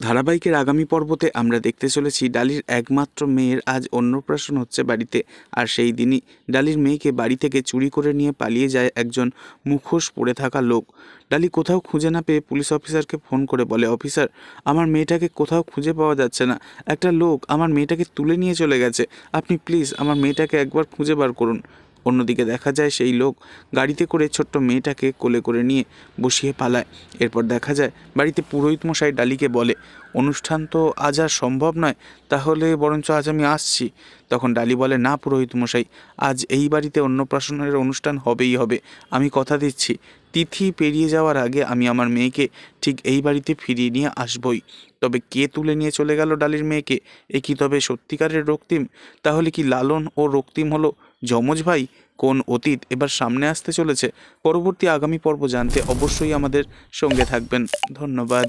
ধারাবাহিকের আগামী পর্বতে আমরা দেখতে চলেছি ডালির একমাত্র মেয়ের, আজ অন্নপ্রাশন হচ্ছে বাড়িতে। আর সেই দিনই ডালির মেয়েকে বাড়ি থেকে চুরি করে নিয়ে পালিয়ে যায় একজন মুখোশ পড়ে থাকা লোক। ডালি কোথাও খুঁজে না পেয়ে পুলিশ অফিসারকে ফোন করে বলে, অফিসার, আমার মেয়েটাকে কোথাও খুঁজে পাওয়া যাচ্ছে না। একটা লোক আমার মেয়েটাকে তুলে নিয়ে চলে গেছে। আপনি প্লিজ আমার মেয়েটাকে একবার খুঁজে বার করুন। অন্যদিকে দেখা যায় সেই লোক গাড়িতে করে ছোট্ট মেয়েটাকে কোলে করে নিয়ে বসিয়ে পালায়। এরপর দেখা যায় বাড়িতে পুরোহিত মশাই ডালিকে বলে অনুষ্ঠান তো আজ আর সম্ভব নয়, তাহলে বরঞ্চ আজ আমি আসছি। তখন ডালি বলে, না পুরোহিত মশাই, আজ এই বাড়িতে অন্নপ্রাশনের অনুষ্ঠান হবেই হবে, আমি কথা দিচ্ছি। তিথি পেরিয়ে যাওয়ার আগে আমি আমার মেয়েকে ঠিক এই বাড়িতে ফিরিয়ে নিয়ে আসবই। তবে কে তুলে নিয়ে চলে গেল ডালির মেয়েকে? এ কি তবে সত্যিকারের রক্তিম? তাহলে কি লালন ও রক্তিম হলো? যমজ ভাই, কোন অতীত এবার সামনে আসতে চলেছে? পরবর্তী আগামী পর্ব জানতে অবশ্যই আমাদের সঙ্গে থাকবেন। ধন্যবাদ।